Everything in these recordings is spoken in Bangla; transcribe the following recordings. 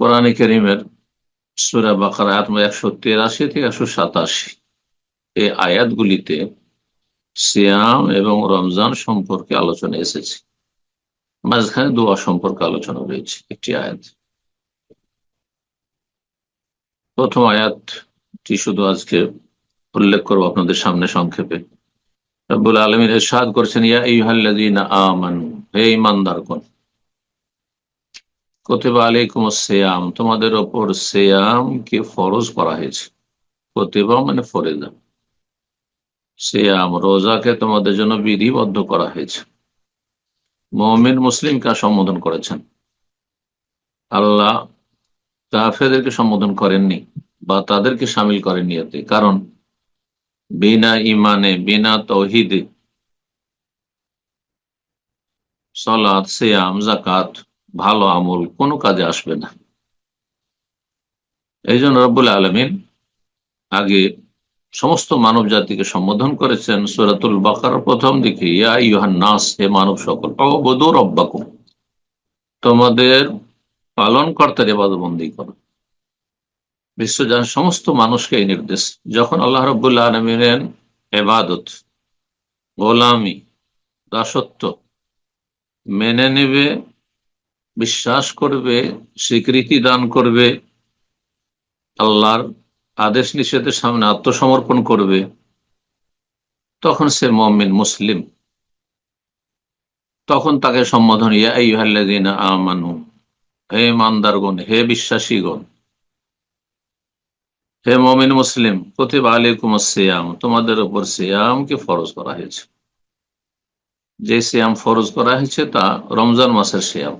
কোরআন করিমের সুরা বাকার আয়াত একশো তেরাশি থেকে একশো সাতাশি। এই আয়াতগুলিতে সিয়াম এবং রমজান সম্পর্কে আলোচনা এসেছে। মাঝখানে দোয়া সম্পর্কে আলোচনা রয়েছে একটি আয়াত। প্রথম আয়াতটি শুধু আজকে উল্লেখ করব আপনাদের সামনে সংক্ষেপে। রব্বুল আলমীর এরশাদ করছেন, ইয়া ইহাল্লাদিন আমান হে ইমানদারগণ কতিবা আলাইকুম সেয়াম তোমাদের ওপর সেয়াম কে ফরজ করা হয়েছে। কতিবা মানে ফরেজা সেয়াম রোজাকে তোমাদের জন্য বিধিবদ্ধ করা হয়েছে। মুসলিমকে সম্বোধন করেছেন। আল্লাহ কাফেদেরকে সম্বোধন করেননি বা তাদেরকে সামিল করেননি এতে। কারণ বিনা ইমানে বিনা তৌহিদে সলাদ সেয়াম জাকাত ভালো আমল, কোনো কাজে আসবে না। এই জন্য রব্বুল আলমিন আগে সমস্ত মানব জাতিকে সম্বোধন করেছেন সুরাতুল বাকার প্রথম দিকে, ইয়া ইহান নাস, হে মানব সকল অবধূর অব্বাকুম তোমাদের পালন কর্তার এবাদবন্দি করো বিশ্বজান সমস্ত মানুষকে এই নির্দেশ, যখন আল্লাহ রব্বুল্লাহ আলমিনের এবাদত গোলামি, দাসত্ব মেনে নেবে বিশ্বাস করবে, স্বীকৃতি দান করবে, আল্লাহর আদেশ নিষেধের সামনে আত্মসমর্পণ করবে, তখন সে মমিন, মুসলিম। তখন তাকে সম্বোধন ইয়াহাল্লাদিন আমানু, হে মান্দারগণ হে বিশ্বাসীগণ, হে মমিন, মুসলিম প্রতিব আলিকুম সিয়াম তোমাদের উপর সিয়ামকে ফরজ করা হয়েছে। যে সিয়াম ফরজ করা হয়েছে তা রমজান মাসের সিয়াম।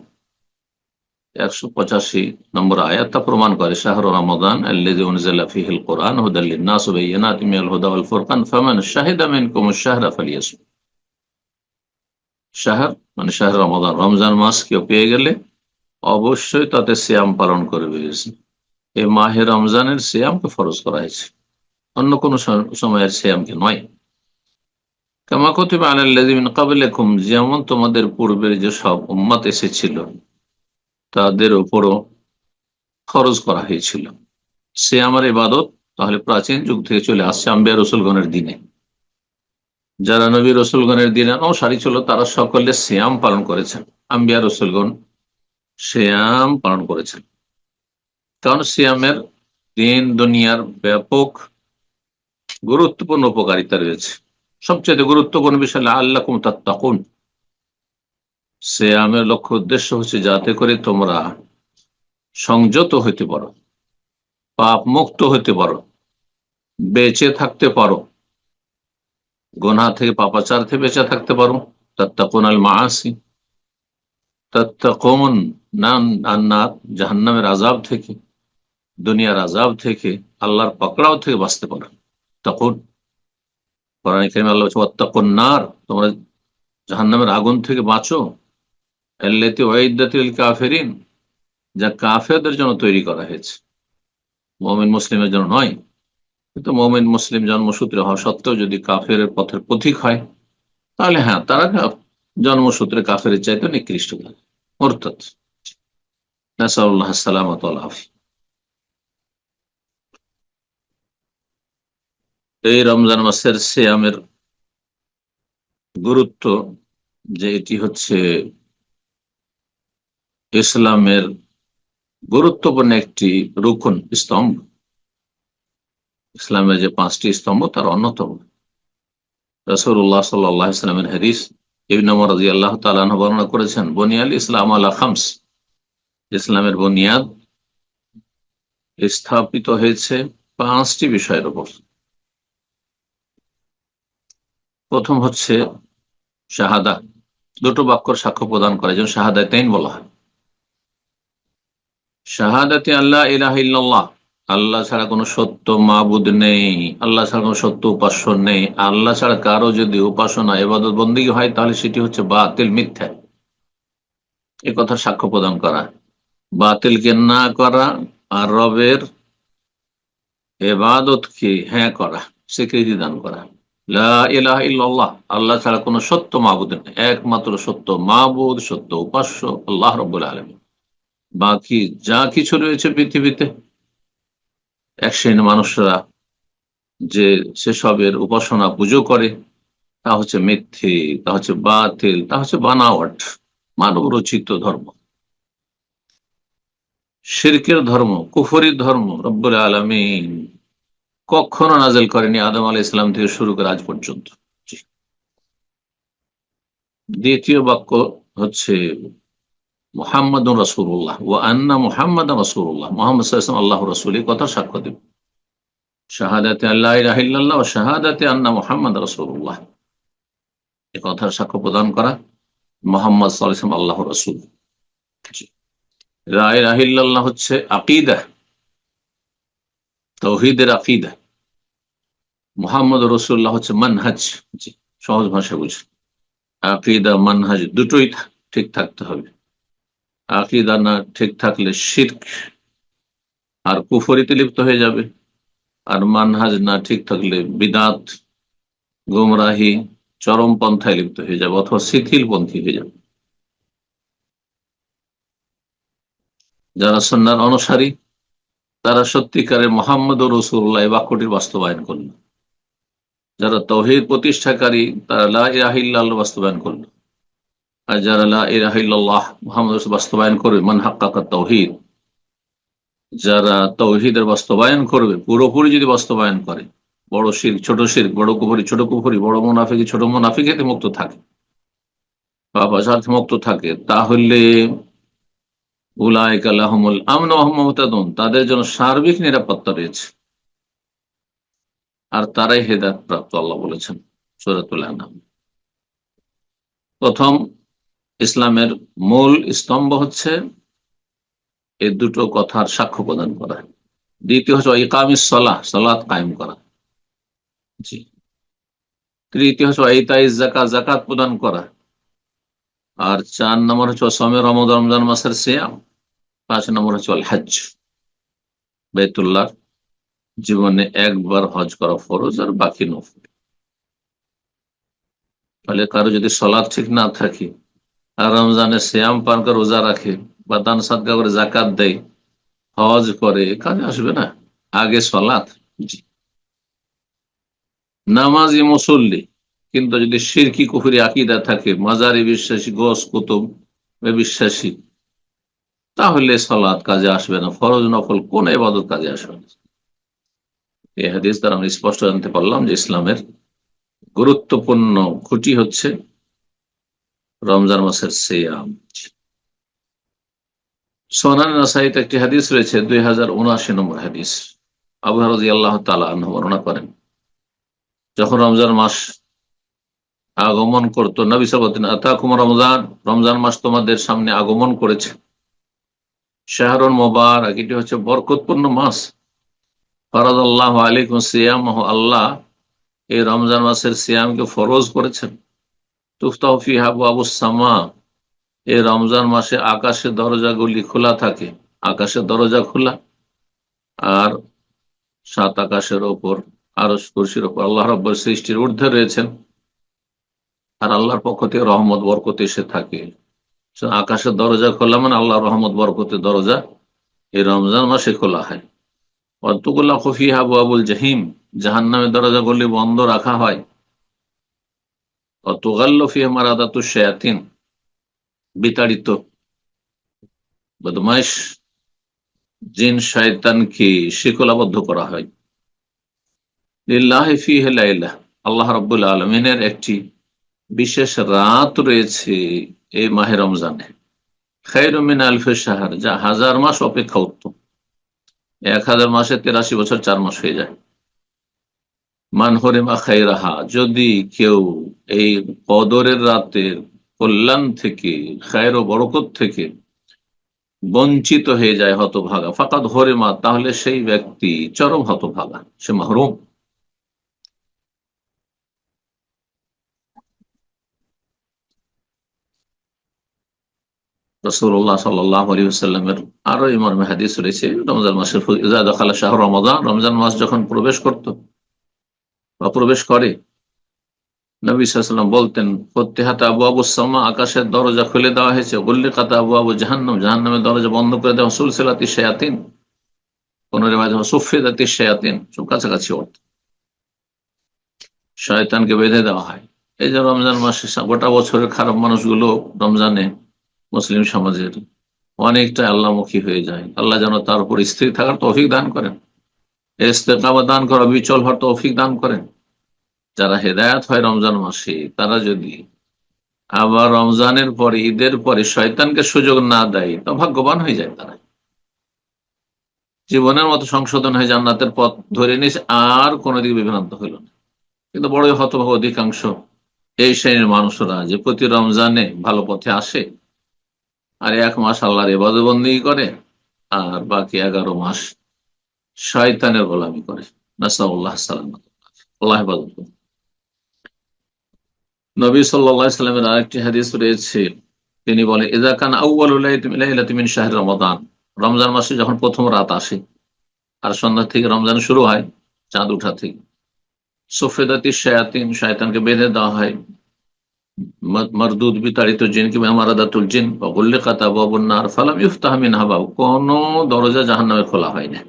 পঁচাশি নম্বর আয়াত প্রমাণ করে কোরআন মানে কেউ পেয়ে গেলে অবশ্যই তাতে সিয়াম পালন করবে এই মাহে রমজানের সিয়ামকে ফরজ করা হয়েছে। অন্য কোন সময়ের সিয়ামকে নয়। কামা কতিবা আলাল্লাযিমিন ক্বাবলিকুম, যেমন তোমাদের পূর্বের যে সব উম্মত এসেছিল তাদের উপরও খরচ করা হয়েছিল। সে আমার ইবাদত, তাহলে প্রাচীন যুগ থেকে চলে আসছে আম্বিয়া রসুলগণের দিনে। যারা নবী রসুলগণের দিনে অনুসারী ছিল, তারা সকলে শ্যাম পালন করেছেন। আম্বিয়া রসুলগণ শ্যাম পালন করেছেন। কারণ শ্যামের দিন, দুনিয়ার ব্যাপক গুরুত্বপূর্ণ উপকারিতা রয়েছে। সবচেয়ে গুরুত্বপূর্ণ বিষয় আল্লাহ কুমতাত্তাকুন শ্যামের লক্ষ্য উদ্দেশ্য হচ্ছে যাতে করে তোমরা সংযত হইতে পারো পাপ মুক্ত হইতে পারো, বেঁচে থাকতে পারো গোনা থেকে পাপাচার থেকে বেঁচে থাকতে পারো। তত্তাকুন আল মাসি তত্তাকুন না জাহান্নামের আজাব থেকে, দুনিয়ার আজাব থেকে, আল্লাহর পকড়াও থেকে বাঁচতে পারো। তখন কোরআন আল্লাহ তত্তাকুন নার, তোমরা জাহান্নামের আগুন থেকে বাঁচো। কাফেরিন যা কাফেরদের জন্য তৈরি করা হয়েছে। মমিন মুসলিমের জন্য নয়। কিন্তু মমিন মুসলিম জন্মসূত্রে হওয়া সত্ত্বেও যদি কাফের পথের পথিক হয়, তাহলে হ্যাঁ তারা জন্মসূত্রে কাফের চাইতে নিকৃষ্ট অর্থাৎ নাসাউল্লাহ এই রমজান মাসের সিয়ামের গুরুত্ব যে এটি হচ্ছে ইসলামের গুরুত্বপূর্ণ একটি রুকুন, স্তম্ভ। ইসলামের যে পাঁচটি স্তম্ভ, তার অন্যতম। রসুল্লাহ সাল্লাহ ইসলামের হারিস ইবনমর আল্লাহ তালান বর্ণনা করেছেন বনিয়াল ইসলাম আল্লাহ খামস। ইসলামের বনিয়াদ স্থাপিত হয়েছে পাঁচটি বিষয়ের উপর। প্রথম হচ্ছে শাহাদা। দুটো বাক্যর সাক্ষ্য প্রদান করে যেন শাহাদায় তাইন বলা হয়। শাহাদাতে আল্লাহ ইলাহ ইল্লাল্লাহ। আল্লাহ ছাড়া কোনো সত্য মাবুদ নেই, আল্লাহ ছাড়া কোনো সত্য উপাস্য নেই। আল্লাহ ছাড়া কারও যদি উপাসনা এবাদত বন্দী হয়, তাহলে সেটি হচ্ছে বাতিল, মিথ্যা। এ কথা সাক্ষ্য প্রদান করা। বাতিলকে না করা আর রবের এবাদতকে হ্যাঁ করা, স্বীকৃতি দান করা। ইল্লাল্লাহ, আল্লাহ ছাড়া কোনো সত্য মাহবুদ নেই। একমাত্র সত্য মাহবুদ সত্য উপাস্য আল্লাহ রব্বুল আলমী বাকি যা কিছু রয়েছে পৃথিবীতে, এক শ্রেণির মানুষরা যে সেসবের উপাসনা, পুজো করে, তা হচ্ছে মিথ্যে, তা হচ্ছে বাতিল, তা হচ্ছে বানাওয়াট মানব রচিত ধর্ম। শিরকের ধর্ম, কুফরির ধর্ম, রব্বুল আলমিন কখনো নাজেল করেনি আদম আলাহ ইসলাম থেকে শুরু করে আজ পর্যন্ত। দ্বিতীয় বাক্য হচ্ছে মোহাম্মদ রসুল্লাহ ও আন্না মোহাম্মদ রসুল্লাহ মোহাম্মদ আল্লাহ রসুল এই কথা সাক্ষ্য দেব। শাহাদাতে আল্লাহ রাহিল্লাহ ও শাহাদাতে আন্না মোহাম্মদ রসুল্লাহ এ কথার সাক্ষ্য প্রদান করা মোহাম্মদ সাল্লাম আল্লাহ রসুল। রায় রাহিল্লাহ হচ্ছে আকিদা, তৌহিদের আকিদা। মোহাম্মদ রসুল্লাহ হচ্ছে মানহাজ। সহজ ভাষা বুঝে আকিদা, মানহাজ দুটোই ঠিক থাকতে হবে। আকিদা না ঠিক থাকলে শির্ক আর কুফরিতে লিপ্ত হয়ে যাবে। আর মানহাজ না ঠিক থাকলে বিদাত, গুমরাহি, চরম পন্থায় লিপ্ত হয়ে যাবে অথবা শিথিল পন্থী হয়ে যাবে। যারা সন্ন্যার অনুসারী, তারা সত্যিকারে মোহাম্মদ রসুল্লাহ এই বাক্যটির বাস্তবায়ন করল। যারা তহির প্রতিষ্ঠাকারী, তারা লাহিল্লাহ বাস্তবায়ন করল। যারা লাহিল্লাহ মোহাম্মদ বাস্তবায়ন করবে, মান হাক্কাকা তৌহিদ যারা তৌহিদের বাস্তবায়ন করবে, পুরোপুরি যদি বাস্তবায়ন করে, বড় শির, ছোট শির, বড় কুপুরি ছোট কুপুরি বড় মুনাফিকি, ছোট মুনাফিকেতে মুক্ত থাকে। পাপাচার মুক্ত থাকে, তাহলে উলায়ক আল্লাহমুল আমন আহমতাদুন তাদের জন্য সার্বিক নিরাপত্তা রয়েছে। আর তারাই হেদায়ত প্রাপ্ত, আল্লাহ বলেছেন, সুরাতুল আনাম প্রথম ইসলামের মূল স্তম্ভ হচ্ছে এই দুটো কথার সাক্ষ্য প্রদান করা। দ্বিতীয় হচ্ছে ইকামিস সলাহ, সলাৎ কায়েম করা। জি। তৃতীয় হচ্ছে ইতাই জাকাত জাকাত প্রদান করা। আর চার নম্বর হচ্ছে অসমে রমদ রমজান মাসের সিয়াম। পাঁচ নম্বর হচ্ছে হজ বেতুল্লাহ, জীবনে একবার হজ করা ফরজ আর বাকি নফল। ফলে কারও যদি সলাদ ঠিক না থাকে রমজানে শ্যাম পান করে রোজা রাখে বা দান সাদগা করে জাকাত দেয়, হজ করে, কাজে আসবে না। আগে সলাৎ। নামাজি মুসল্লি, কিন্তু যদি সিরকি কুফুরি আকিদা থাকে, মাজারি বিশ্বাসী, গোস কুতুব বিশ্বাসী, তাহলে সলাৎ কাজে আসবে না। ফরজ নফল কোন এবাদত কাজে আসবে না। এই হাদিস দ্বারা আমরা স্পষ্ট জানতে পারলাম যে ইসলামের গুরুত্বপূর্ণ খুঁটি হচ্ছে রমজান মাসের সেয়াম। সোনান নাসাইতে একটি হাদিস রয়েছে, দুই হাজার উনআশি নম্বর হাদিস। আবু রাজি আল্লাহ তালা বর্ণনা করেন, যখন রমজান মাস আগমন করতো, নবী সাবদিন আতাকুম রমজান রমজান মাস তোমাদের সামনে আগমন করেছে। শাহরুন মোবারক, এটি হচ্ছে বরকতপূর্ণ মাস। ফরাদ আল্লাহ আলিকুম সিয়াম আল্লাহ এই রমজান মাসের সিয়ামকে ফরজ করেছেন। তুফতাহফি হাবু আবু সামা এই রমজান মাসে আকাশের দরজাগুলি খোলা থাকে। আকাশের দরজা খোলা আর সাত আকাশের ওপর আরও কুরসির ওপর আল্লাহ রব্বর সৃষ্টির ঊর্ধ্বে রয়েছেন। আর আল্লাহর পক্ষ থেকে রহমত, বরকত এসে থাকে। আকাশের দরজা খোলা মানে আল্লাহ রহমত, বরকতের দরজা এই রমজান মাসে খোলা হয়। অতগুল্লা খফি হাবু আবুল জাহিম জাহান নামের দরজা গুলি বন্ধ রাখা হয়। অতগাল্ল ফিহে মারাদাতু শেয়াতিন, বিতাড়িত। বদমাইশ, জিন, শয়তানকে শিকলাবদ্ধ করা হয়। আল্লাহ রব্বুল আলমিনের একটি বিশেষ রাত রয়েছে এই মাহে রমজানে। খাইরমিন আলফে সাহার যা হাজার মাস অপেক্ষা উত্তম। এক হাজার মাসে তেরাশি বছর চার মাস হয়ে যায়। মান হরিমা খাইরাহা যদি কেউ এই কদরের রাতের কল্যাণ থেকে, খায়ের ও বরকত থেকে বঞ্চিত হয়ে যায় হতভাগা ফাঁকা ধরে মা তাহলে সেই ব্যক্তি চরম হতভাগা, সে মাহরুম। রসুল্লাহ সাল্লাহ আরও ইমর হাদিস রয়েছে, রমজান মাসের দখালা শাহ রমজান রমজান মাস যখন প্রবেশ করত বা প্রবেশ করে। নবী সাল্লাম বলতেন, ফতেহাতে আবু আবু সামা, আকাশের দরজা খুলে দেওয়া হয়েছে। গল্লিকাতে আবু আবু জাহান্নাম, জাহান্নামের দরজা বন্ধ করে দেওয়া সুলসিলাতি শেয়াতিন। কোন রেবাজ সুফেদাতি শেয়াতিন। সব কাছাকাছি অর্থ শয়তানকে বেঁধে দেওয়া হয়। এই যে রমজান মাসে গোটা বছরের খারাপ মানুষগুলো রমজানে মুসলিম সমাজের অনেকটা আল্লাহমুখী হয়ে যায়। আল্লাহ যেন তার উপর স্থির থাকার তৌফিক দান করেন। ইস্তেকামা দান করা বিচল হওয়ার তৌফিক দান করেন। যারা হেদায়াত হয় রমজান মাসে, তারা যদি আবার রমজানের পরে, ঈদের পরে শয়তানকে সুযোগ না দেয়, তো ভাগ্যবান হয়ে যায় তারা। জীবনের মতো সংশোধন হয়ে জান্নাতের পথ ধরে নিস, আর কোনোদিকে বিভ্রান্ত হইল না। কিন্তু বড় হতভাগ অধিকাংশ এই শ্রেণির মানুষরা যে প্রতি রমজানে ভালো পথে আসে, আর এক মাস আল্লাহর এবাদবন্দি করে, আর বাকি এগারো মাস শয়তানের গোলামি করে। নাসাউল্লাহ সালাম। আল্লাহ নবী সাল্লাহ সাল্লামের আরেকটি হাদিস রয়েছে। তিনি বলে এদা কান আউ্বালিন শাহের রমাদান। রমজান মাসে যখন প্রথম রাত আসে, আর সন্ধ্যা থেকে রমজান শুরু হয়, চাঁদ উঠা থেকে। সফেদাতি শায়াতিন, শায়তানকে বেঁধে দেওয়া হয়। মরদুদ বিতাড়িত জিন কিংবা মারাদাতুল জিন। বা উল্লেখাতা বাবুন্নার ফালাম ইফতাহমিন হাবাব কোন দরজা জাহান্নামে খোলা হয় না।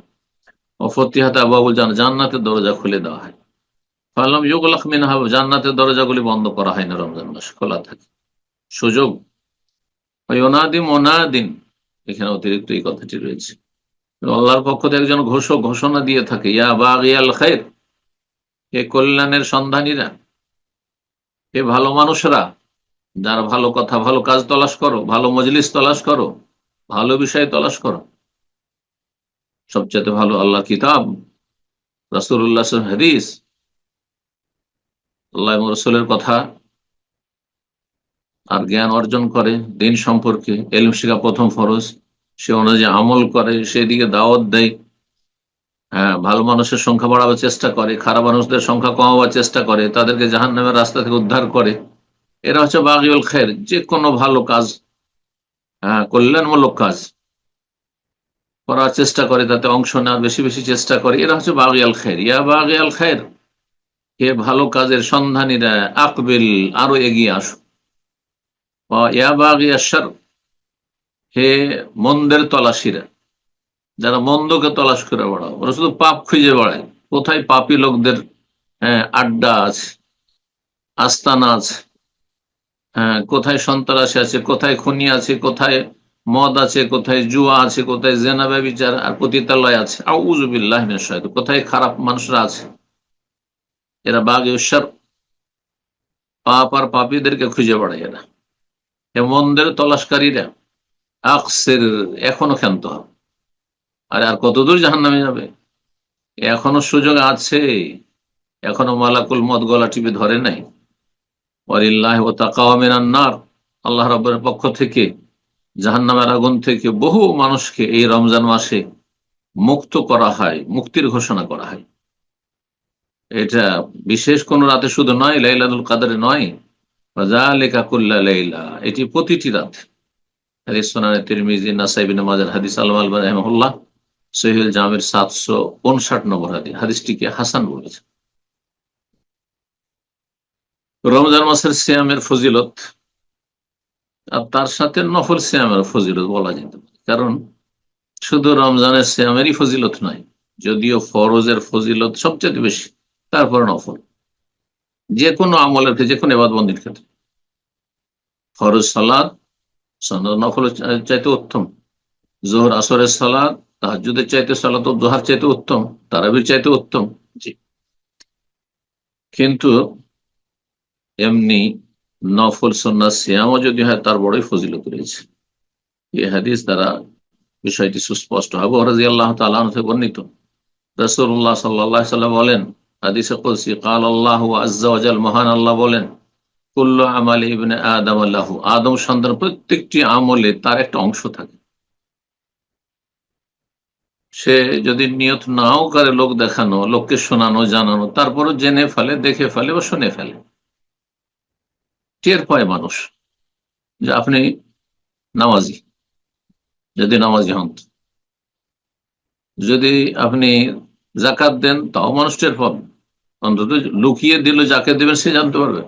জান্নাতের দরজা খুলে দেওয়া হয়। ফালাম ইউগুলাখ মিন হাব জান্নাতের দরজাগুলি বন্ধ করা হয় না রমজান মাস খোলা থাকে। সুযোগ। অনাদিম। অনাদিন এখানে অতিরিক্ত এই কথাটি রয়েছে। আল্লাহর পক্ষ থেকে একজন ঘোষক ঘোষণা দিয়ে থাকে, ইয়া বাগিয়াল খায়ের হে কল্যাণের সন্ধানীরা, হে ভালো মানুষরা, যারা ভালো কথা ভালো কাজ তলাশ করো, ভালো মজলিস তলাশ করো, ভালো বিষয় তলাশ করো সবচেয়ে ভালো আল্লাহ কিতাব রাসুল্লাহ হাদিস, আল্লাহ রসুলের কথা, আর জ্ঞান অর্জন করে দিন সম্পর্কে, এলম শিখা প্রথম ফরজ, সে অনুযায়ী আমল করে, সেদিকে দাওয়াত দেয়। হ্যাঁ ভালো মানুষের সংখ্যা বাড়াবার চেষ্টা করে, খারাপ মানুষদের সংখ্যা কমাবার চেষ্টা করে, তাদেরকে জাহান নামের রাস্তা থেকে উদ্ধার করে। এরা হচ্ছে বাগিউল খের যে কোনো ভালো কাজ হ্যাঁ কল্যাণমূলক কাজ। করার চেষ্টা করে তাতে অংশ নেওয়ার বেশি বেশি চেষ্টা করে। এরা হচ্ছে বাগিয়াল খের। ইয়া বাগিয়াল খের। হে ভালো কাজের সন্ধানীরা আকবিল আরও এগিয়ে আসো। ইয়া বাগিয়া শার হে মন্দের তলাশিরা যারা মন্দকে তলাশ করে বেড়াও। ওরা শুধু পাপ খুঁজে বেড়ায়। কোথায় পাপি লোকদের হ্যাঁ, আড্ডা আছে আস্তানা আছে হ্যাঁ কোথায় সন্ত্রাসী আছে কোথায় খুনি আছে কোথায় মদ আছে, কোথায় জুয়া আছে, কোথায় জেনা ব্যবিচার, আর পতিতালয় আছে। আউজুবিল্লাহ কোথায় খারাপ মানুষরা আছে? এরা বাঘ ঈশ্বর পাপ আর পাপীদেরকে খুঁজে বেড়ায় এরা। এ মন্দের তলাশকারীরা। আকসের, এখনও ক্ষান্ত। হবে আর আর কতদূর জাহান নামে যাবে? এখনও সুযোগ আছে। এখনও মালাকুল মদ গলা টিপে ধরে নাই। ওয়ারিল্লাহ ও তাকাওয়ামিনান্নার আল্লাহ রবের পক্ষ থেকে জাহান্নামের আগুন থেকে বহু মানুষকে এই রমজান মাসে মুক্ত করা হয়, মুক্তির ঘোষণা করা হয়। এটা বিশেষ কোন রাতে শুধু নয় লাইলাদুল কাদারে নয় লেখা কুল্লা লাইলা, এটি প্রতিটি রাত। হাদিস হাদিস জামের সাতশো উনষাট হাসান রমজান মাসের সিয়ামের ফজিলত আর তার সাথে নফল শ্যামের ফজিলত বলা যেতে পারে। কারণ শুধু রমজানের শ্যামেরই ফজিলত নয়, যদিও ফরজের ফজিলত সবচেয়ে বেশি, তারপর নফল। যে কোনো আমলের ক্ষেত্রে যে কোনো এবাদ বন্দির ক্ষেত্রে। ফরজ সালাদ নফল চাইতে উত্তম। জোহর আসরের সালাদ তাহাজুদের চাইতে সালাত, জোহার চাইতে উত্তম, তারাবির চাইতে উত্তম। জি। কিন্তু এমনি নফল সন্ন্যাস শ্যামও যদি হয়, তার বড়ই ফজিলত রয়েছে। এই হাদিস দ্বারা বিষয়টি সুস্পষ্ট হবে। রাজি আল্লাহ তালা বর্ণিত রসুল্লাহ সাল্লাহ সাল্লাম বলেন, হাদিসে কলসি কাল আল্লাহ আজ্জাল মহান আল্লাহ বলেন, কুল্ল ইবনে আদম আল্লাহ আদম সন্তান প্রত্যেকটি আমলে তার একটা অংশ থাকে। সে যদি নিয়ত নাও করে লোক দেখানো, লোককে শোনানো, জানানো, তারপরও জেনে ফেলে, দেখে ফেলে বা শুনে ফেলে। টের পায় মানুষ যে আপনি নামাজি, যদি নামাজি হন। যদি আপনি জাকাত দেন, তাও মানুষ টের পাবেন অন্তত লুকিয়ে দিল, যাকে দেবেন সে জানতে পারবে।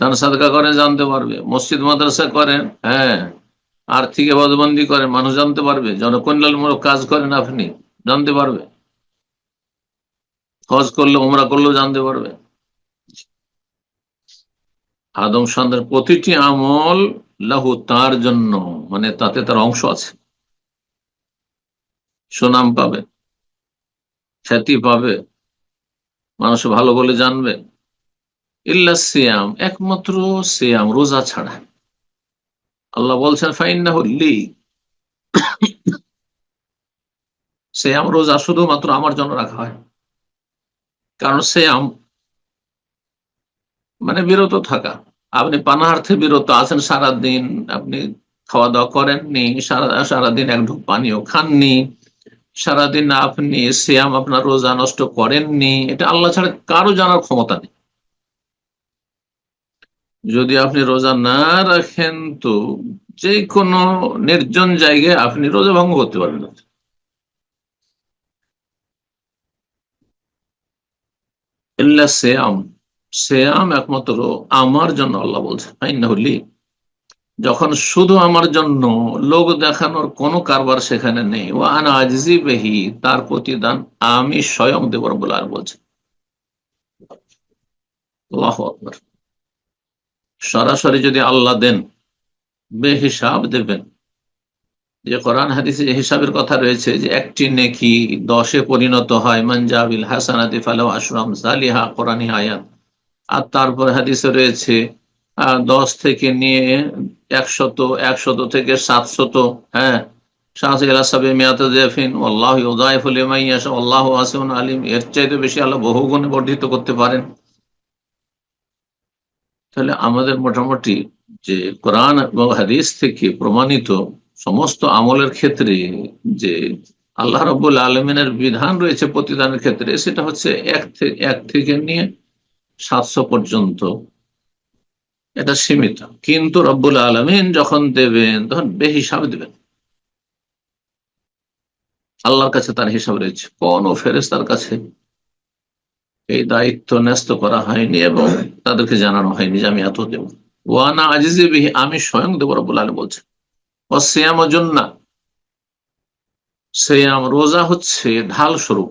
দান সাদকা করেন, জানতে পারবে। মসজিদ, মাদ্রাসা করেন হ্যাঁ। আর্থিক বদবন্দি করেন, মানুষ জানতে পারবে। জনকল্যাণমূলক কাজ করেন আপনি, জানতে পারবে। হজ করলে ওমরা করলেও জানতে পারবে। আদম সন্তানের প্রতিটি আমল লাহু তার জন্য মানে তাতে তার অংশ আছে। সুনাম পাবে, খ্যাতি পাবে, মানুষ ভালো বলে জানবে। ইল্লা সিয়াম, একমাত্র সিয়াম, রোজা ছাড়া। আল্লাহ বলছেন ফাইন্না হল্লি সিয়াম, রোজা শুধুমাত্র আমার জন্য রাখা হয়। কারণ সিয়াম মানে বিরত থাকা। আপনি পানাহার্থে বিরত আছেন সারাদিন, আপনি খাওয়া দাওয়া করেননি, সারা, সারাদিন এক ঢুক পানিও খাননি, সারাদিন আপনি শ্যাম আপনার রোজা নষ্ট করেননি, এটা আল্লাহ ছাড়া কারও জানার ক্ষমতা নেই। যদি আপনি রোজা না রাখেন তো যে কোনো নির্জন জায়গায় আপনি রোজা ভঙ্গ করতে পারবেন শ্যাম শ্যাম একমাত্র আমার জন্য আল্লাহ বলছেন হলি। যখন শুধু আমার জন্য লোক দেখানোর কোনো কারবার সেখানে নেই ও আনা আজি বেহি, তার প্রতিদান আমি স্বয়ং দেব বলে আর বলছে। সরাসরি যদি আল্লাহ দেন, বেহিসাব দেবেন। যে কোরআন হাদিসে যে হিসাবের কথা রয়েছে যে একটি নেকি দশে পরিণত হয় মঞ্জাবিল হাসানাতি ফালাও আশরাম, জালিহা কোরআনী আয়াত। আর তারপর হাদিসে রয়েছে দশ থেকে নিয়ে একশত একশত থেকে সাতশত হ্যাঁ? এর চাইতে বেশি আল্লাহ বর্ধিত করতে পারেন। তাহলে আমাদের মোটামুটি যে কোরআন থেকে প্রমাণিত সমস্ত আমলের ক্ষেত্রে যে আল্লাহ রবুল আলমিনের বিধান রয়েছে প্রতিদানের ক্ষেত্রে, সেটা হচ্ছে এক থেকে এক থেকে নিয়ে সাতশো পর্যন্ত এটা সীমিত। কিন্তু রব্বুল আলমিন যখন দেবেন, তখন বেহিসাব দেবেন। আল্লাহর কাছে তার হিসাব রয়েছে। কোন ফেরেস তার কাছে এই দায়িত্ব ন্যস্ত করা হয়নি এবং তাদেরকে জানানো হয়নি যে আমি এত দেব। ওয়ানা আজিজে বিহি, আমি স্বয়ং দেব রব্বুল আলম বলছেন। ও শ্যাম জন্না শ্যাম রোজা হচ্ছে ঢাল স্বরূপ।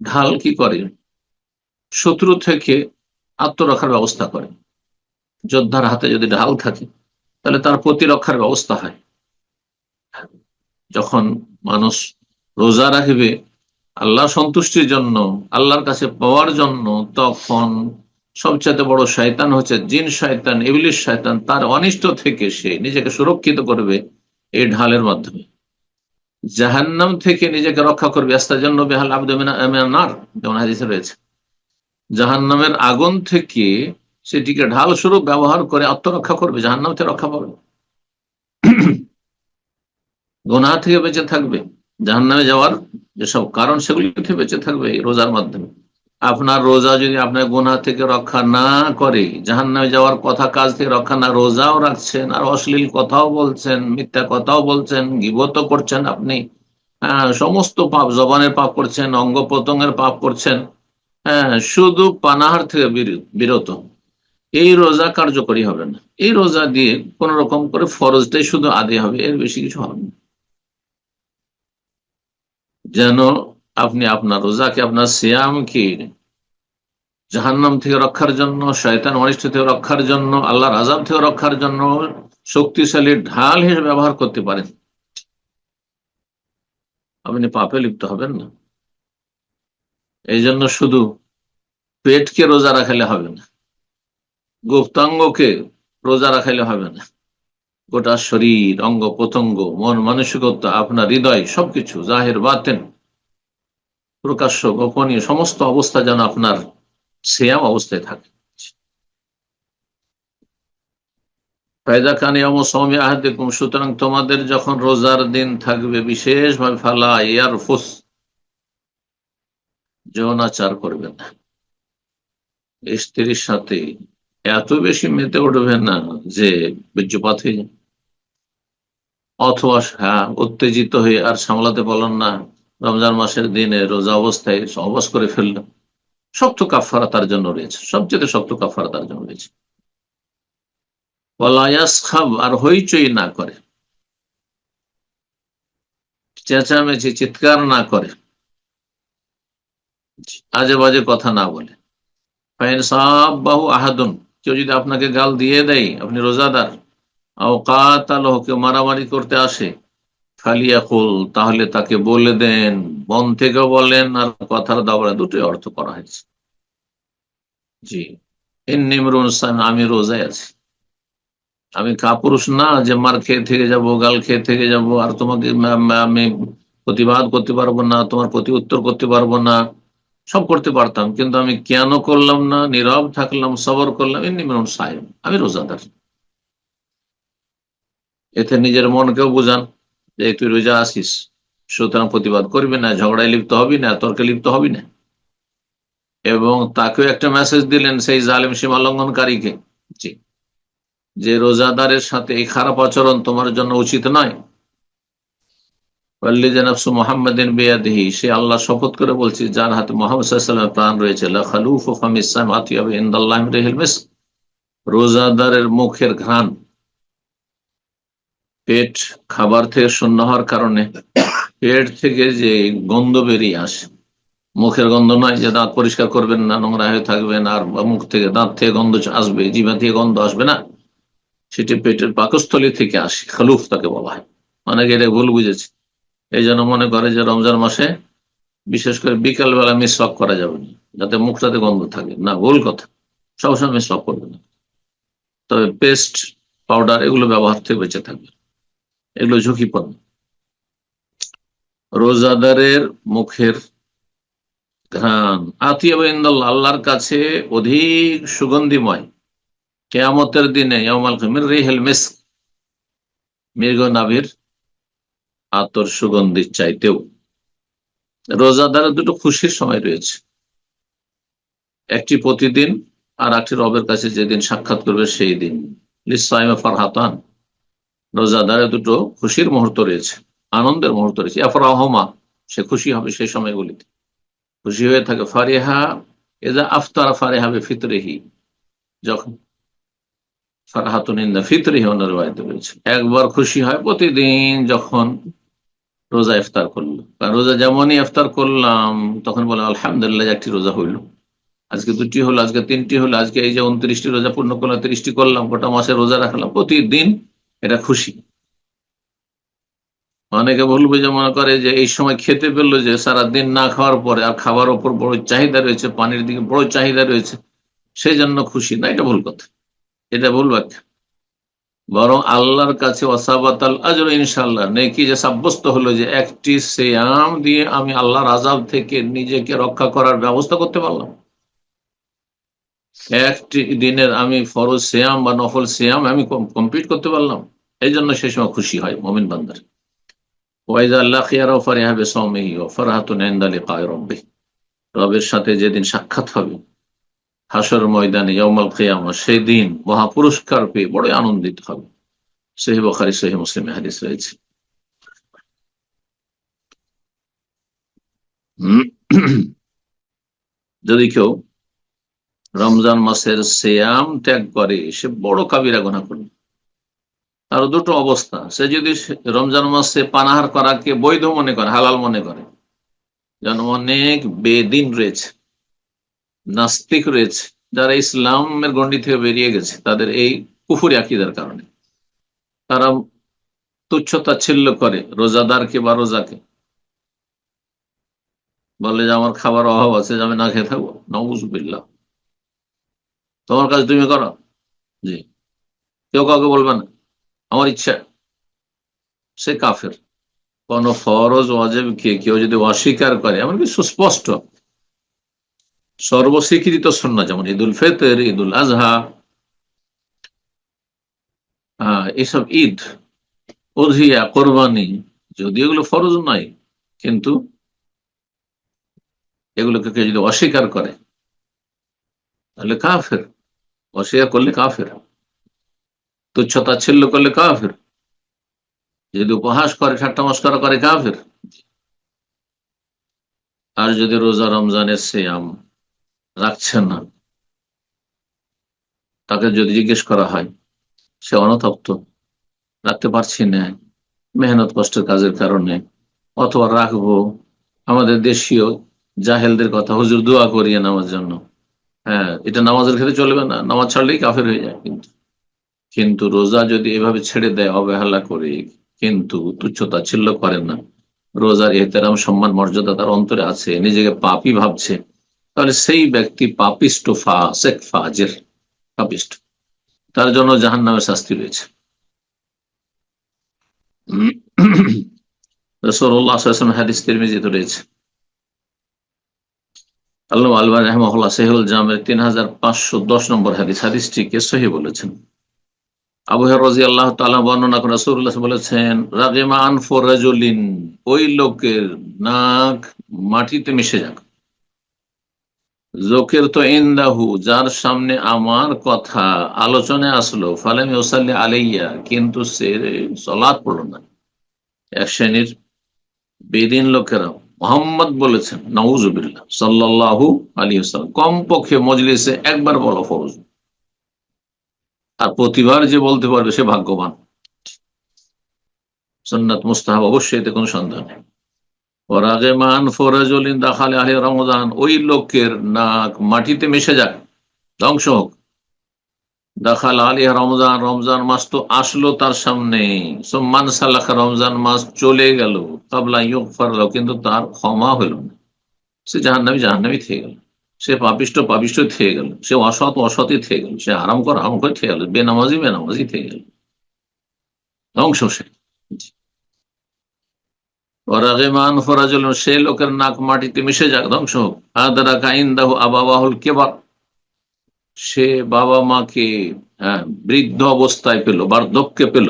ঢাল কি করে? শত্রু থেকে আত্মরক্ষার ব্যবস্থা করে। যোদ্ধার হাতে যদি ঢাল থাকে, তাহলে তার প্রতিরক্ষার ব্যবস্থা হয়। যখন মানুষ রোজা রাখবে, আল্লাহ সন্তুষ্টির জন্য, আল্লাহর কাছে পাওয়ার জন্য, তখন সবচেয়ে বড় শয়তান হচ্ছে জিন শয়তান ইবলিশ শয়তান। তার অনিষ্ট থেকে সে নিজেকে সুরক্ষিত করবে এই ঢালের মাধ্যমে। জাহান্নাম থেকে নিজেকে রক্ষা করবে। আস্তার জন্য বেহাল আবদার যেমন হাদিসে রয়েছে। জাহান্নামের আগুন থেকে সেটিকে ঢাল স্বরূপ ব্যবহার করে আত্মরক্ষা করবে, জাহান্নাম থেকে রক্ষা পাবে। গোনা থেকে বেঁচে থাকবে, জাহান্নামে যাওয়ার যেসব কারণ সেগুলি থেকে বেঁচে থাকবে রোজার মাধ্যমে। আপনার রোজা যদি আপনার গোনা থেকে রক্ষা না করে জাহান নামে যাওয়ার কথা, কাজ থেকে রক্ষা না, রোজাও রাখছেন, আর অশ্লীল কথাও বলছেন, মিথ্যা কথাও বলছেন গিবত করছেন আপনি সমস্ত পাপ, জবানের পাপ করছেন অঙ্গ প্রত্যঙ্গের পাপ করছেন হ্যাঁ শুধু পানাহার থেকে বিরত। এই রোজা কার্যকরী হবে না। এই রোজা দিয়ে কোন রকম করে ফরজটাই শুধু আদে হবে, এর বেশি কিছু হবে না। যেন আপনি আপনার রোজাকে, আপনার সিয়ামকে জাহান্নাম থেকে রক্ষার জন্য, শয়তান অনিষ্ট থেকে রক্ষার জন্য, আল্লাহর আজাব থেকে রক্ষার জন্য শক্তিশালী ঢাল হিসেবে ব্যবহার করতে পারেন। আপনি পাপে লিপ্ত হবেন না। এই জন্য শুধু পেটকে রোজা রাখালে হবে না, গুপ্তাঙ্গকে রোজা রাখাইলে হবে না। গোটা শরীর, অঙ্গ প্রত্যঙ্গ, মন মানসিকতা, আপনার হৃদয়, সবকিছু, জাহের, বাতেন, প্রকাশ্য, গোপনীয়, সমস্ত অবস্থা যেন আপনার সেয়াম অবস্থায় থাকে। ফায়দা খান সৌমি আহাদিকুম, সুতরাং তোমাদের যখন রোজার দিন থাকবে, বিশেষভাবে ফালা ইয়ার ফুস যৌনাচার করবে না। স্ত্রীর সাথে এত বেশি মেতে উঠবে না যে বীর্যপাত হয়ে যায় অথবা হ্যাঁ উত্তেজিত হয়ে আর সামলাতে পারলেন না, রমজান মাসের দিনে রোজা অবস্থায় অবস করে ফেলল শক্ত কাফারা তার জন্য রয়েছে, সবচেয়ে শক্ত কাফারা তার জন্য রয়েছে। ওয়ালায়াস খাব আর হইচই না করে, চেঁচামেচি, চিৎকার না করে। আজে বাজে কথা না বলে। বাহু আহাদুন। কেউ যদি আপনাকে গাল দিয়ে দেয়, আপনি রোজাদার আওকাত আলহ কেউ মারামারি করতে আসে ফালিয়া কুল তাহলে তাকে বলে দেন বন থেকে বলেন, আর কথার দাবড়া দুটোই অর্থ করা হয়েছে। জি। নিমরুন আমি রোজায় আছি। আমি কাপুরুষ না যে মার খেয়ে থেকে যাব, গাল খেয়ে থেকে যাব, আর তোমাকে আমি প্রতিবাদ করতে পারব না, তোমার প্রতি উত্তর করতে পারব না। সব করতে পারতাম, কিন্তু আমি কেন করলাম না, নীরব থাকলাম, সবর করলাম, এমনি মেরুন সাহেব আমি রোজাদার। এতে নিজের মনকেও বুঝান যে তুই রোজা আসিস সুতরাং প্রতিবাদ করবি না, ঝগড়ায় লিপ্ত হবি না, তর্কে লিপ্ত হবি না। এবং তাকেও একটা মেসেজ দিলেন সেই জালিম সীমা লঙ্ঘনকারীকে জি যে রোজাদারের সাথে এই খারাপ আচরণ তোমার জন্য উচিত নয় মোহাম্মদিন বেয়াদহি, সে আল্লাহ শপথ করে বলছি, যার হাতে মোহাম্মদ প্রাণ রয়েছে রোজাদারের মুখের ঘ্রাণ পেট খাবার থেকে শূন্য হওয়ার কারণে পেট থেকে যে গন্ধ বেরিয়ে আসে, মুখের গন্ধ নয় যে দাঁত পরিষ্কার করবেন না, নোংরা হয়ে থাকবেন আর মুখ থেকে দাঁত থেকে গন্ধ আসবে, জিভা থেকে গন্ধ আসবে না, সেটি পেটের পাকস্থলী থেকে আসে, খালুফ তাকে বলা হয়। অনেকে এটা ভুল বুঝেছে। এই জন্য মনে করে যে রমজান মাসে বিশেষ করে বিকালবেলা মিসওয়াক করা যাবে না, যাতে মুখটাতে গন্ধ থাকে। না, ভুল কথা। সবসময় মিসওয়াক করবে না। তবে পেস্ট, পাউডার এগুলো ব্যবহার থেকে বেঁচে থাকবে। এগুলো ঝুঁকিপূর্ণ। রোজাদারের মুখের ঘ্রাণ। আতিয়া আল্লাহর কাছে অধিক সুগন্ধিময়। কেয়ামতের দিনে রেহেল মিস মৃগ নাভির আতর সুগন্ধির চাইতেও। রোজাদারের দুটো খুশির সময় রয়েছে। একটি প্রতিদিন আর একটি রবের কাছে যেদিন সাক্ষাৎ করবে সেই দিন। লিসাইমে ফারহাতান। রোজাদারের দুটো খুশির মুহূর্ত রয়েছে, আনন্দের মুহূর্ত রয়েছে। আফরাহমা, সে খুশি হবে সেই সময়গুলিতে। খুশি হয়ে থাকে, ফারেহা এজা আফতার ফারেহা বে ফিতরেহি যখন ফারহাতুনিন্দা ফিতরিহি, অন্য রয়েছে। একবার খুশি হয় প্রতিদিন, যখন রোজা ইফতার করল। রোজা যেমনই ইফতার করলাম, তখন বলে, আলহামদুলিল্লাহ, একটি রোজা হইল। আজকে দুটি হলো, আজকে তিনটি হলো, আজকে এই যে উনত্রিশটি রোজা পূর্ণ করলাম, তিরিশটি করলাম, গোটা মাসে রোজা রাখলাম, প্রতিদিন এটা খুশি। অনেকে বলবে যে, মনে করে যে, এই সময় খেতে পেল যে সারা দিন না খাওয়ার পরে আর খাবার ওপর বড় চাহিদা রয়েছে, পানির দিকে বড় চাহিদা রয়েছে, সেই জন্য খুশি। না, এটা ভুল কথা। এটা ভুল ব্যাখ্যা। বরং আল্লাহর কাছে ওসাবাতাল আজর ইনশাল্লাহ নেকি যে সাব্যস্ত হলো যে একটি সেয়াম দিয়ে আমি আল্লাহর আজাব থেকে নিজেকে রক্ষা করার ব্যবস্থা করতে পারলাম। একটি দিনের আমি ফরজ সেয়াম বা নফল সেয়াম আমি কমপ্লিট করতে পারলাম। এই জন্য সে সময় খুশি হয় মোমিন বান্দার। রবের সাথে যেদিন সাক্ষাৎ হবে হাসর ময়দানে ইয়মাল খেয়ামা সেই দিন মহাপুরস্কার পেয়ে বড় আনন্দিত হবে। সহি বখারি, সহি মুসলিম হাদিস রয়েছে। যদি কেউ রমজান মাসের সেয়াম ত্যাগ করে, সে বড় কাবিরা গোনা করবে। আর দুটো অবস্থা। সে যদি রমজান মাসে পানাহার করাকে বৈধ মনে করে, হালাল মনে করে, যেন অনেক বেদিন রয়েছে। নাস্তিক রয়েছে, যারা ইসলামের গণ্ডি থেকে বেরিয়ে গেছে, তাদের এই কুফুরি আকিদার কারণে। তারা তুচ্ছতা ছিল্ল করে, রোজাদারকে বা রোজাকে। বলে যে আমার খাবার অভাব আছে, যে আমি না খেয়ে থাকব। নবুজবিল্লা তোমার কাজ তুমি করো। জি। কেউ কাউকে বলবে না। আমার ইচ্ছা, সে কাফের। কোন ফরজ কে কেউ যদি অস্বীকার করে, এমনকি সুস্পষ্ট সর্বস্বীকৃত সন্না যেমন ঈদুল ফেতর, ঈদুল আজহা এসব ঈদ অধিয়া কোরবানি যদি এগুলো ফরজ নয়, কিন্তু এগুলোকে কেউ যদি অস্বীকার করে, তাহলে কাফের। অস্বীকার করলে কাফের। তুচ্ছতাচ্ছিল্য করলে কাফের। যদি উপহাস করে, ঠাট্টা মস্করা করে, কাফের। আর যদি রোজা রমজানের শ্যাম রাখছেন না। তাকে যদি জিজ্ঞেস করা হয়, সে অনতপ্ত, রাখতে পারছি না, মেহনত কষ্টের কাজের কারণে, অথবা রাখব আমাদের দেশীয় জাহেলদের কথা, হুজুর দোয়া করিয়ে নামার জন্য। হ্যাঁ এটা নামাজের ক্ষেত্রে চলবে না, নামাজ ছাড়লেই কাফের হয়ে যায় কিন্তু। কিন্তু রোজা যদি এভাবে ছেড়ে দেয়, অবহেলা করে, কিন্তু তুচ্ছতা ছিল্ল করেন না, রোজার এহতেরাম, সম্মান, মর্যাদা তার অন্তরে আছে, নিজেকে পাপি ভাবছে তাহলে সেই ব্যক্তি পাপিষ্ট ফা, শেখ ফাজের পাপিষ্ট তার জন্য জাহান নামের শাস্তি রয়েছে। সেহুল তিন হাজার পাঁচশো দশ নম্বর বলেছেন। আল্লাহ বর্ণনা বলেছেন ওই লোকের নাক মাটিতে মিশে যাক। জোকের তো ইন্দাহু, যার সামনে আমার কথা আলোচনায় আসলো, ফালেম ওসাল্লি আলাইয়া, কিন্তু সে সলাৎ পড়ল না। এক শ্রেণির বেদিন লোকেরা মোহাম্মদ বলেছেন নওজুবিল্লাহ সাল্লাহু আলী সাল্লাম কমপক্ষে মজলিসে একবার বলো ফরজ। আর প্রতিবার যে বলতে পারবে সে ভাগ্যবান। সন্ন্যত মুস্তাহাব অবশ্যই এতে কোনো সন্দেহ নেই। ওরাগেমান ফরাজলিন দাখালে আলী রমজান, ওই লোকের নাক মাটিতে মিশে যাক, ধ্বংস হোক। দাখাল আলী রমজান রমজান মাস তো আসলো তার সামনে। সোম্মান সাল্লাহ রমজান মাস চলে গেল, কাবলা ইউক ফারল কিন্তু তার ক্ষমা হইল না। সে জাহান্নামি জাহান্নামি থেকে গেল। সে পাপিষ্ট পাপিষ্ট থেকে গেল। সে অসৎ, অসৎই থেকে গেল। সে আরাম কর আরাম করে থেকে গেল। বেনামাজি বেনামাজি থেকে গেল। ধ্বংস সে। ওরাগেমান ফরাজল সে লোকের নাক মাটিতে মিশে যাক, ধ্বংস হোক। আদারা কাইন্দাহ আবাবাহুল কেবার। সে বাবা মাকে হ্যাঁ বৃদ্ধ অবস্থায় পেল, বার্ধক্যে পেল।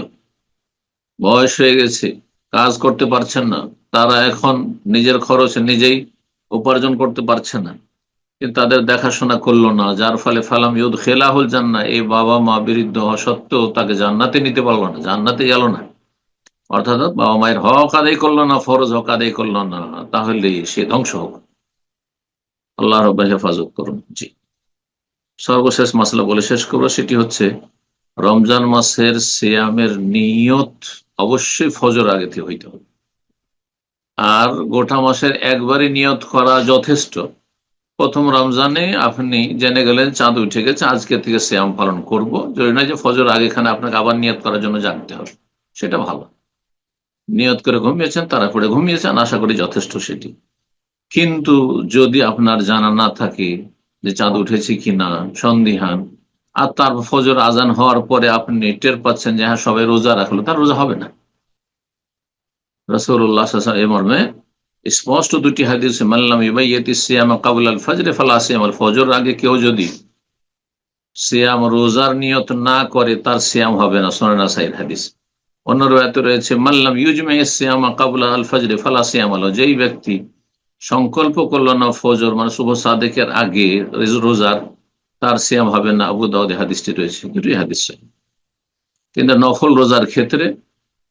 বয়স হয়ে গেছে, কাজ করতে পারছেন না। তারা এখন নিজের খরচে নিজেই উপার্জন করতে পারছে না। কিন্তু তাদের দেখাশোনা করল না, যার ফলে ফালাম ইউদ খেলাহুল জান্না এই বাবা মা বৃদ্ধ হওয়া সত্ত্বেও তাকে জান্নাতে নিতে পারল না, জান্নাতে গেল না। অর্থাৎ বাবা মায়ের হক আদায় করল না, ফরজ হক আদায় করল না, তাহলে সে ধ্বংস হোক। আল্লাহ রব হেফাজত করুন। জি। সর্বশেষ মাসলা বলে শেষ করব, সেটি হচ্ছে রমজান মাসের সিয়ামের নিয়ত অবশ্যই ফজর আগে থেকে হইতে হবে। আর গোটা মাসের একবারই নিয়ত করা যথেষ্ট। প্রথম রমজানে আপনি জেনে গেলেন চাঁদ উঠে গেছে, আজকে থেকে শ্যাম পালন করব। যদি না যে ফজর আগেখানে আপনাকে আবার নিয়ত করার জন্য জানতে হবে, সেটা ভালো। নিয়ত করে ঘুমিয়েছেন, তারা করে ঘুমিয়েছেন, আশা করি যথেষ্ট সেটি। কিন্তু যদি আপনার জানা না থাকে যে চাঁদ উঠেছে কিনা, সন্দিহান, আর তার ফজর আজান হওয়ার পরে আপনি টের পাচ্ছেন যে হ্যাঁ সবাই রোজা রাখল, তার রোজা হবে না। রসুল্লাহ এ মর্মে স্পষ্ট দুটি হাদিস মাল্লাম ইবাইয়াতি সিয়াম কাবুল আল ফজরে ফালা সিয়াম আল ফজর আগে কেউ যদি সিয়াম রোজার নিয়ত না করে, তার সিয়াম হবে না। সোনানা সাইদ হাদিস। অন্য রয়েতে রয়েছে মাল্লাম ইউজমে সিয়াম কাবুল আল ফজরে ফালা সিয়াম আল। যেই ব্যক্তি সংকল্প করল না ফজর মানে শুভ সাদেকের আগে রোজার, তার সিয়াম হবে না। আবু দাউদে হাদিসটি রয়েছে দুটোই হাদিস কিন্তু নফল রোজার ক্ষেত্রে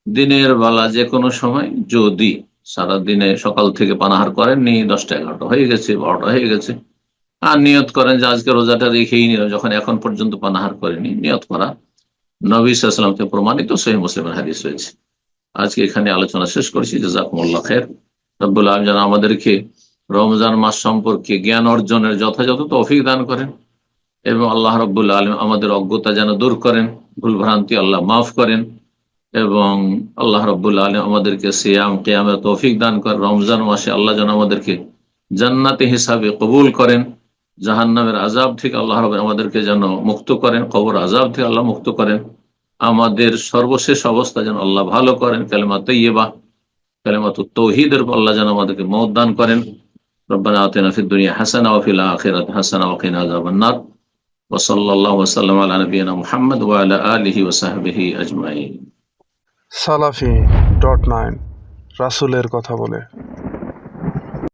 দিনের বেলা যে কোনো সময় যদি সারা দিনে সকাল থেকে পানাহার করেননি, দশটা এগারোটা হয়ে গেছে, বারোটা হয়ে গেছে, আর নিয়ত করেন যে আজকে রোজাটা রেখেই নিল যখন এখন পর্যন্ত পানাহার করেনি, নিয়ত করা নবী সাল্লামকে প্রমাণিত সহি মুসলিমের হাদিস হয়েছে আজকে এখানে আলোচনা শেষ করছি। জাজাকুমুল্লাহ খের রব্বুল আলম যেন আমাদেরকে রমজান মাস সম্পর্কে জ্ঞান অর্জনের যথাযথ তৌফিক দান করেন এবং আল্লাহ রব্বুল্লা আলম আমাদের অজ্ঞতা যেন দূর করেন ভুল ভ্রান্তি আল্লাহ মাফ করেন এবং আল্লাহ রব্বুল্লা আলম আমাদেরকে সিয়াম, কেয়ামের তৌফিক দান করেন। রমজান মাসে আল্লাহ যেন আমাদেরকে জান্নাতি হিসাবে কবুল করেন। জাহান্নামের আজাব থেকে আল্লাহ রব আমাদেরকে যেন মুক্ত করেন। কবর আজাব থেকে আল্লাহ মুক্ত করেন। আমাদের সর্বশেষ অবস্থা যেন আল্লাহ ভালো করেন কালেমা তৈবা কালেমাত তৌহিদের আল্লাহ যেন আমাদেরকে মত দান করেন ربنا آتنا في الدنيا حسنة وفي الآخرة حسنة وقنا عذاب النار وصلى الله وسلم على نبينا محمد وعلى آله وصحبه أجمعين সালাফি ডট নাইন রাসুলের কথা বলে